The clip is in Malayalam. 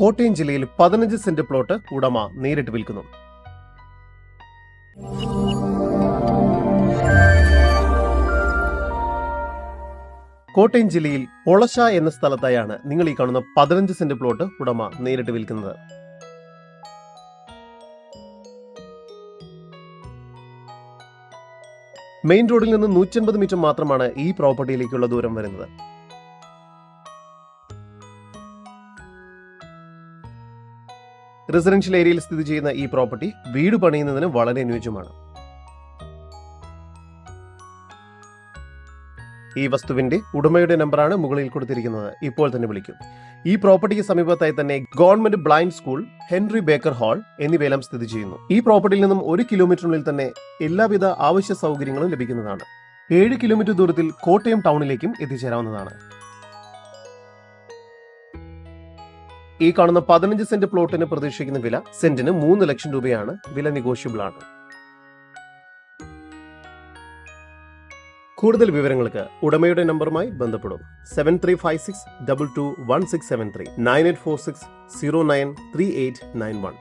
കോട്ടയം ജില്ലയിൽ പതിനഞ്ച് സെന്റ് പ്ലോട്ട് ഉടമ നേരിട്ട് വിൽക്കുന്നു. കോട്ടയം ജില്ലയിൽ ഒളശ എന്ന സ്ഥലത്തായാണ് നിങ്ങൾ ഈ കാണുന്ന പതിനഞ്ച് സെന്റ് പ്ലോട്ട് ഉടമ നേരിട്ട് വിൽക്കുന്നത്. മെയിൻ റോഡിൽ നിന്ന് നൂറ്റൻപത് മീറ്റർ മാത്രമാണ് ഈ പ്രോപ്പർട്ടിയിലേക്കുള്ള ദൂരം വരുന്നത്. റെസിഡൻഷ്യൽ ഏരിയയിൽ സ്ഥിതി ചെയ്യുന്ന ഈ പ്രോപ്പർട്ടി വീട് പണിയുന്നതിന് വളരെ അനുയോജ്യമാണ്. ഈ വസ്തുവിന്റെ ഉടമയുടെ നമ്പറാണ് മുകളിൽ കൊടുത്തിരിക്കുന്നത്. ഇപ്പോൾ തന്നെ വിളിക്കും. ഈ പ്രോപ്പർട്ടിക്ക് സമീപത്തായി തന്നെ government blind school Henry Baker hall എന്നിവയെല്ലാം സ്ഥിതി ചെയ്യുന്നു. ഈ പ്രോപ്പർട്ടിയിൽ നിന്നും ഒരു കിലോമീറ്ററിനുള്ളിൽ തന്നെ എല്ലാവിധ ആവശ്യ സൗകര്യങ്ങളും ലഭിക്കുന്നതാണ്. ഏഴ് കിലോമീറ്റർ ദൂരത്തിൽ കോട്ടയം ടൗണിലേക്കും എത്തിച്ചേരാവുന്നതാണ്. ഈ കാണുന്ന പതിനഞ്ച് സെന്റ് പ്ലോട്ടിന് പ്രതീക്ഷിക്കുന്ന വില സെന്റിന് മൂന്ന് ലക്ഷം രൂപയാണ്. വില നെഗോഷ്യബിൾ ആണ്. കൂടുതൽ വിവരങ്ങൾക്ക് ഉടമയുടെ നമ്പറുമായി ബന്ധപ്പെടും. Seven three five six double two one six seven three nine eight four six zero nine three eight nine one